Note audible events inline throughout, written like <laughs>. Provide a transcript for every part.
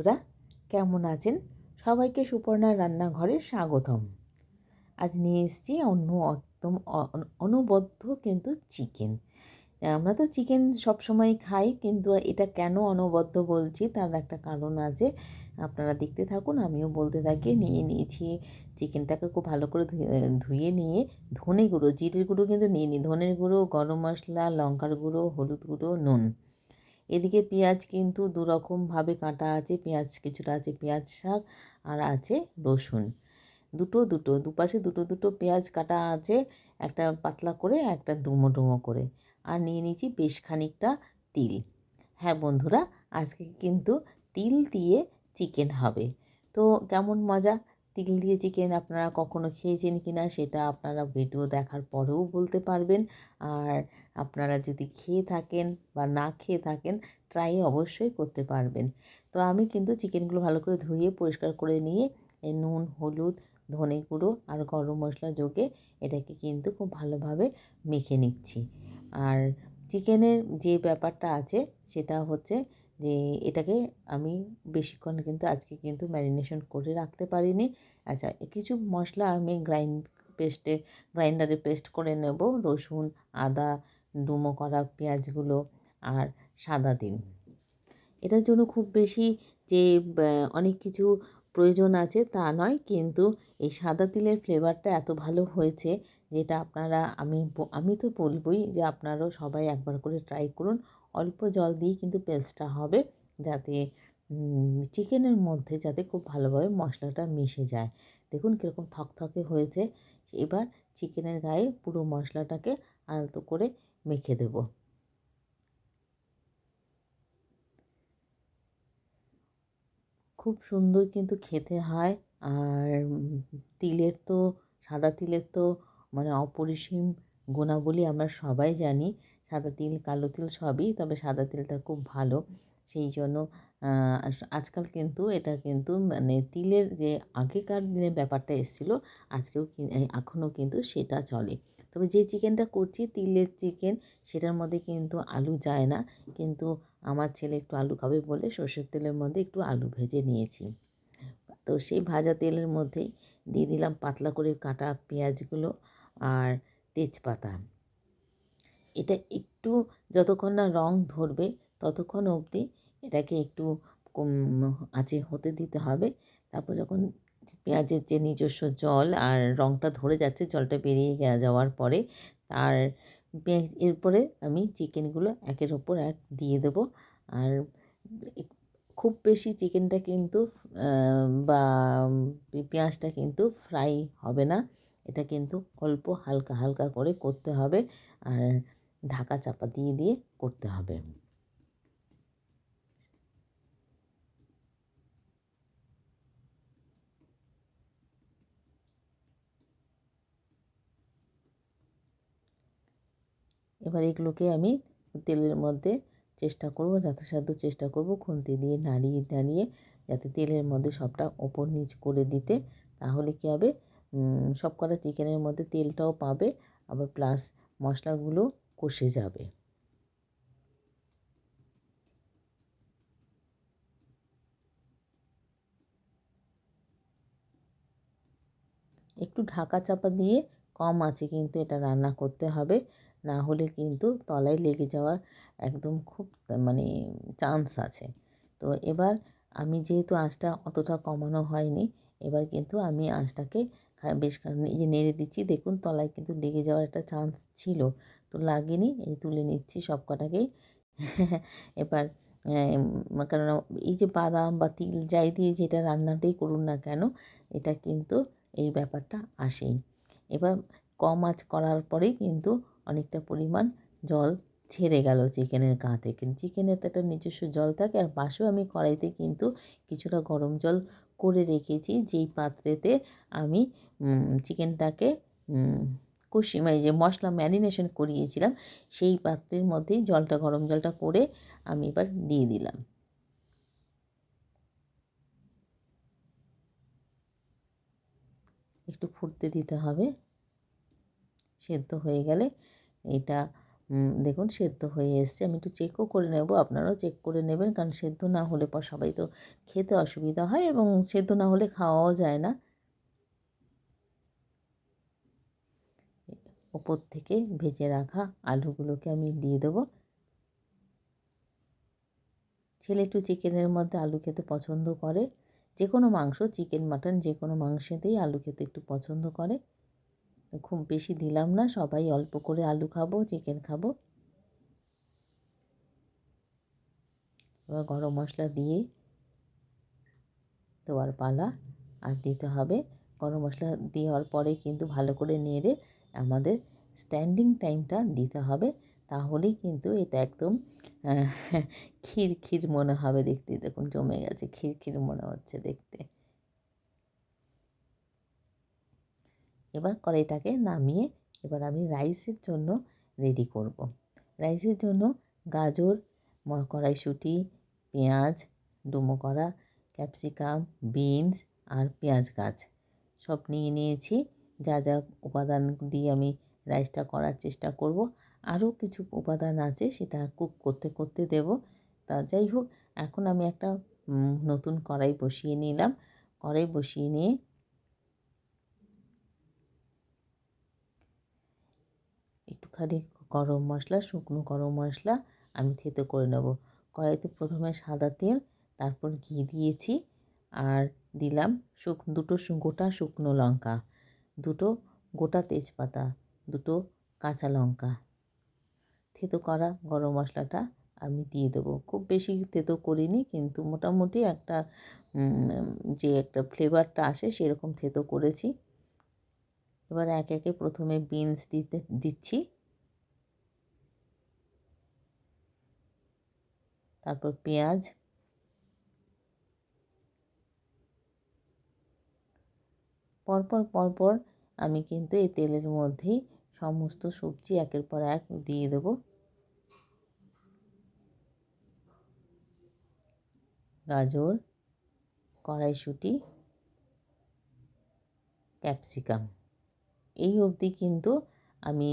ওরা কেমন আছেন? সবাইকে সুপর্ণার রান্নাঘরে স্বাগতম। আজ নিয়ে এসেছি অন্য একদম অনবদ্য কিন্তু চিকেন আমরা তো চিকেন সবসময় খাই, কিন্তু এটা কেন অনবদ্য বলছি তার একটা কারণ আছে। আপনারা দেখতে থাকুন, আমিও বলতে থাকি, নিয়ে নিয়েছি চিকেনটাকে খুব ভালো করে ধুয়ে নিয়ে ধনে গুঁড়ো, জিরের গুঁড়ো কিন্তু নিয়ে নিই ধনের গুঁড়ো, গরম মশলা, লঙ্কার গুঁড়ো, হলুদ গুঁড়ো, নুন। এদিকে পেঁয়াজ কিন্তু দু রকমভাবে কাটা আছে, পেঁয়াজ কিছুটা আছে পেঁয়াজ শাক আর আছে রসুন। দুটো দুটো, দুপাশে দুটো দুটো পেঁয়াজ কাটা আছে, একটা পাতলা করে একটা ডুমো ডুমো করে। আর নিয়ে নিয়েছি বেশ খানিকটা তিল। হ্যাঁ বন্ধুরা, আজকে কিন্তু তিল দিয়ে চিকেন হবে। তো কেমন মজা? তিল দিয়ে চিকেন আপনারা কখনো খেয়েছেন কি না সেটা আপনারা ভিডিও দেখার পরেও বলতে পারবেন। আর আপনারা যদি খেয়ে থাকেন বা না খেয়ে থাকেন ট্রাই অবশ্যই করতে পারবেন। তো আমি কিন্তু চিকেনগুলো ভালো করে ধুয়ে পরিষ্কার করে নিয়ে নুন, হলুদ, ধনে গুঁড়ো আর গরম মশলা যোগে এটাকে কিন্তু খুব ভালোভাবে মেখে নিচ্ছি। আর চিকেনের যে ব্যাপারটা আছে সেটা হচ্ছে যে এটাকে আমি বেশিক্ষণ কিন্তু আজকে কিন্তু ম্যারিনেশন করে রাখতে পারিনি। আচ্ছা কিছু মশলা আমি গ্রাইন্ড পেস্টে গ্রাইন্ডারে পেস্ট করে নেব। রসুন আদা ডুমো করা পেঁয়াজগুলো আর সাদা দিন এটার জন্য খুব বেশি যে অনেক কিছু প্রয়োজন আছে তা নয়, কিন্তু এই সাদা তিলের ফ্লেভারটা এত ভালো হয়েছে যেটা আপনারা, আমি আমি তো বলবই যে আপনারাও সবাই একবার করে ট্রাই করুন। অল্প জল দিয়েই কিন্তু পেস্টটা হবে যাতে চিকেনের মধ্যে যাতে খুব ভালোভাবে মশলাটা মিশে যায়। দেখুন কীরকম থকথকে হয়েছে। এবার চিকেনের গায়ে পুরো মশলাটাকে আলতো করে মেখে দেব। খুব সুন্দর কিন্তু খেতে হয়। আর তিলের তো, সাদা তিলের তো মানে অপরিসীম গুণাবলী আমরা সবাই জানি। সাদা তিল, কালো তিল সবই, তবে সাদা তিলটা খুব ভালো। সেই জন্য আজকাল কিন্তু এটা কিন্তু মানে তিলের যে আগেকার দিনের ব্যাপারটা এসেছিল, আজকেও এখনও কিন্তু সেটা চলে। তবে যে চিকেনটা করছি, তিলের চিকেন, সেটার মধ্যে কিন্তু আলু যায় না। কিন্তু আমার ছেলে একটু আলু খাবে বলে সর্ষের তেলের মধ্যে একটু আলু ভেজে নিয়েছি। তো সেই ভাজা তেলের মধ্যেই দিয়ে দিলাম পাতলা করে কাটা পেঁয়াজগুলো আর তেজপাতা। এটা একটু যতক্ষণ না রং ধরবে ততক্ষণ অবধি এটাকে একটু আঁচে হতে দিতে হবে। তারপর যখন পেঁয়াজের যে নিজস্ব জল আর রঙটা ধরে যাচ্ছে, জলটা বেরিয়ে যাওয়ার পরে তার পেঁয়াজ, এরপরে আমি চিকেনগুলো একের ওপর এক দিয়ে দেবো। আর খুব বেশি চিকেনটা কিন্তু বা পেঁয়াজটা কিন্তু ফ্রাই হবে না। এটা কিন্তু অল্প হালকা হালকা করে করতে হবে আর ঢাকা চাপা দিয়ে দিয়ে করতে হবে। এবার এগুলোকে আমি তেলের মধ্যে চেষ্টা করব, যথাসাধ্য চেষ্টা করব খুন্তি দিয়ে নাড়িয়ে নাড়িয়ে যাতে তেলের মধ্যে সবটা ওপর নিচ করে দিতে। তাহলে কী হবে? সব কটা চিকেনের মধ্যে তেলটাও পাবে, আবার প্লাস মশলাগুলো কষে যাবে। একটু ঢাকা চাপা দিয়ে কম আছে কিন্তু এটা রান্না করতে হবে। না হলে কিন্তু তলায় লেগে যাওয়ার একদম খুব মানে চান্স আছে। তো এবার আমি যেহেতু আঁচটা অতটা কমানো হয়নি, এবার কিন্তু আমি আঁচটাকে বেশ যে নেড়ে দিচ্ছি। দেখুন তলায় কিন্তু লেগে যাওয়ার একটা চান্স ছিল। তো লাগেনি, এই তুলে নিচ্ছি সব কটাকেই <laughs> এবার কেননা এই যে বাদাম বা তিল যাই দিয়ে যেটা রান্নাটাই করুন না কেন, এটা কিন্তু এই ব্যাপারটা আসেই। এবার কম আঁচ করার পরেই কিন্তু অনেকটা পরিমাণ জল ছেড়ে গেল চিকেনের গা থেকে। চিকেনের তো একটা নিজস্ব জল থাকে আর পাশেও আমি কড়াইতে কিন্তু কিছুটা গরম জল করে রেখেছি, যেই পাত্রেতে আমি চিকেনটাকে কষি মানে যে মশলা ম্যারিনেশন করিয়েছিলাম, সেই পাত্রের মধ্যেই জলটা, গরম জলটা করে আমি এবার দিয়ে দিলাম। একটু ফুটতে দিতে হবে। সেদ্ধ হয়ে গেলে এটা দেখুন সেদ্ধ হয়ে এসছে। আমি একটু চেকও করে নেব, আপনারাও চেক করে নেবেন, কারণ সেদ্ধ না হলে পর সবাই তো খেতে অসুবিধা হয় এবং সেদ্ধ না হলে খাওয়াও যায় না। ওপর থেকে ভেজে রাখা আলুগুলোকে আমি দিয়ে দেবো। ছেলে একটু চিকেনের মধ্যে আলু খেতে পছন্দ করে যে কোনো মাংস, চিকেন, মাটন যে কোনো মাংসেতেই আলু খেতে একটু পছন্দ করে। খুব বেশি দিলাম না, সবাই অল্প করে আলু খাব চিকেন খাব। এবার গরম মশলা দিয়ে দেওয়ার পালা, আর দিতে হবে। গরম মশলা দেওয়ার পরে কিন্তু ভালো করে নেড়ে আমাদের স্ট্যান্ডিং টাইমটা দিতে হবে। তাহলেই কিন্তু এটা একদম ক্ষীর মনে হবে দেখতে। দেখুন জমে গেছে ক্ষীর মনে হচ্ছে দেখতে। এবার কড়াইটাকে নামিয়ে এবার আমি রাইসের জন্য রেডি করব। রাইসের জন্য গাজর কড়াইশুঁটি, পেঁয়াজ, ডুমো করা, ক্যাপসিকাম, বিনস আর পেঁয়াজ গাছ। সব নিয়ে নিয়েছি। যা যা উপাদান দিয়ে আমি রাইসটা করার চেষ্টা করব। আরও কিছু উপাদান আছে সেটা কুক করতে করতে দেব। তা যাই হোক, এখন আমি একটা নতুন কড়াই বসিয়ে নিলাম। কড়াই বসিয়ে নিয়ে একটুখানি গরম মশলা, শুকনো গরম মশলা আমি থেতো করে নেব। কড়াইতে প্রথমে সাদা তেল, তারপর ঘি দিয়েছি আর দিলাম শুক, দুটো গোটা শুকনো লঙ্কা, দুটো গোটা তেজপাতা, দুটো কাঁচা লঙ্কা। থেতো করা গরম মশলাটা আমি দিয়ে দেবো। খুব বেশি থেতো করিনি কিন্তু মোটামুটি একটা যে একটা ফ্লেভারটা আসে সেরকম থেতো করেছি। এবার এক একে প্রথমে বিনস দিতে, দিচ্ছি। তারপর পেঁয়াজ। পরপর পরপর আমি কিন্তু এই তেলের মধ্যেই সমস্ত সবজি একের পর এক দিয়ে দেব। গাজর, কড়াইশুঁটি, ক্যাপসিকাম। এই অবধি কিন্তু আমি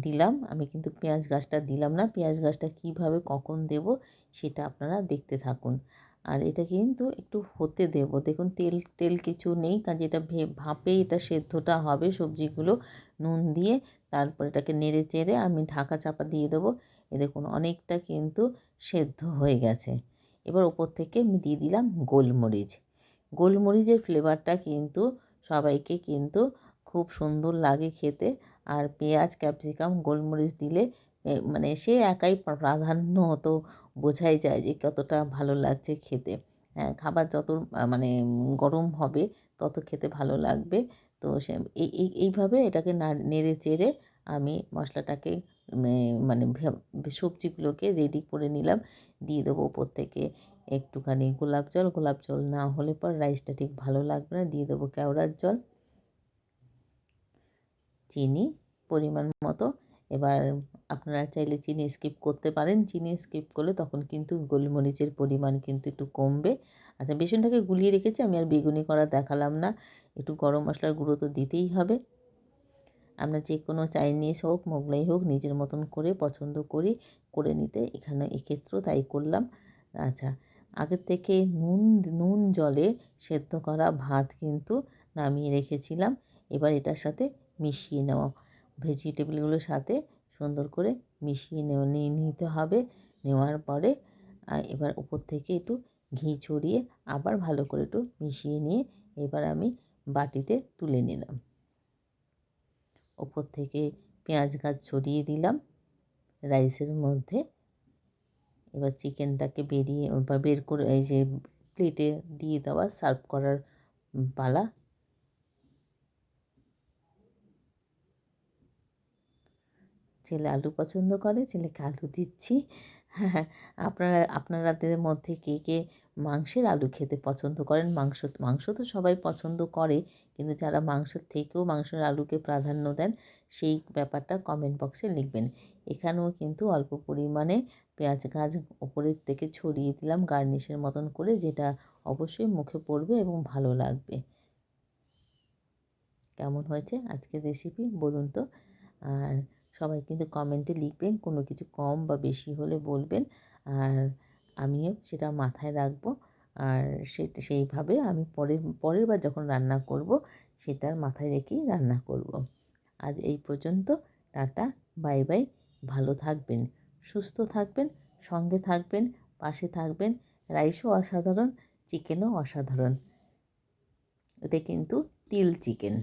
দিলাম। আমি কিন্তু পেঁয়াজ গাছটা দিলাম না। পেঁয়াজ গাছটা কীভাবে কখন দেব সেটা আপনারা দেখতে থাকুন। আর এটা কিন্তু একটু হতে দেব। দেখুন, তেল টেল কিছু নেই। কাজে এটা ভাপে এটা সেদ্ধটা হবে সবজিগুলো নুন দিয়ে। তারপর এটাকে নেড়ে চেড়ে আমি ঢাকা চাপা দিয়ে দেবো। এ দেখুন, অনেকটা কিন্তু সেদ্ধ হয়ে গেছে। এবার ওপর থেকে আমি দিয়ে দিলাম গোলমরিচ। গোলমরিচের ফ্লেভারটা কিন্তু সবাইকে কিন্তু খুব সুন্দর লাগে খেতে। আর পেঁয়াজ, ক্যাপসিকাম, গোলমরিচ দিলে মানে সে একাই প্রাধান্য তো বোঝাই যায় যে কতটা ভালো লাগছে খেতে। হ্যাঁ খাবার যত মানে গরম হবে তত খেতে ভালো লাগবে। তো সে এই এইভাবে এটাকে নেড়ে চেড়ে আমি মশলাটাকে মানে সবজিগুলোকে রেডি করে নিলাম। দিয়ে দেবো ওপর থেকে একটুখানি গোলাপ জল। গোলাপ জল না হলে পর রাইসটা ঠিক ভালো লাগবে না। দিয়ে দেবো কেওড়ার জল। চিনি পরিমাণ মতো। এবার আপনারা চাইলে চিনি স্কিপ করতে পারেন। চিনি স্কিপ করলে তখন কিন্তু গোলমরিচের পরিমাণ কিন্তু একটু কমবে। আচ্ছা বেসনটাকে গুলিয়ে রেখেছি, আমি আর বেগুনি করা দেখালাম না। একটু গরম মশলার গুঁড়ো তো দিতেই হবে। আমরা যে কোনো চাইনিজ হোক, মোগলাই হোক, নিজের মতন করে পছন্দ করি, করে নিতে এখানে এক্ষেত্রেও তাই করলাম। আচ্ছা আগের থেকে নুন নুন জলে সেদ্ধ করা ভাত কিন্তু নামিয়ে রেখেছিলাম। এবার এটার সাথে মিশিয়ে নেওয়া। ভেজিটেবলগুলোর সাথে সুন্দর করে মিশিয়ে নেওয়া, নিয়ে নিতে হবে। নেওয়ার পরে এবার উপর থেকে একটু ঘি ছড়িয়ে আবার ভালো করে একটু মিশিয়ে নিয়ে এবার আমি বাটিতে তুলে নিলাম। ওপর থেকে পেঁয়াজ গাছ ছড়িয়ে দিলাম রাইসের মধ্যে। এবার চিকেনটাকে বেরিয়ে বা বের করে, এই যে প্লেটে দিয়ে দেওয়া, সার্ভ করার পালা ছেলে আলু পছন্দ করে, ছেলেকে আলু দিচ্ছি। হ্যাঁ আপনারা, আপনারাদের মধ্যে কে কে মাংসের আলু খেতে পছন্দ করেন? মাংস মাংস তো সবাই পছন্দ করে, কিন্তু যারা মাংসের থেকেও মাংসের আলুকে প্রাধান্য দেন, সেই ব্যাপারটা কমেন্ট বক্সে লিখবেন। এখানেও কিন্তু অল্প পরিমাণে পেঁয়াজ গাছ ওপরের থেকে ছড়িয়ে দিলাম গার্নিশের মতন করে, যেটা অবশ্যই মুখে পড়বে এবং ভালো লাগবে। কেমন হয়েছে আজকের রেসিপি বলুন তো? আর সবাই কিন্তু কমেন্টে লিখবেন, কোনো কিছু কম বা বেশি হলে বলবেন। আর আমিও সেটা মাথায় রাখব। আর সেটা, সেইভাবে আমি পরের পরের বার যখন রান্না করব সেটার মাথায় রেখেই রান্না করব। আজ এই পর্যন্ত, টাটা, বাই বাই, ভালো থাকবেন, সুস্থ থাকবেন, সঙ্গে থাকবেন, পাশে থাকবেন। রাইসও অসাধারণ, চিকেনও অসাধারণ। এটা কিন্তু তিল চিকেন।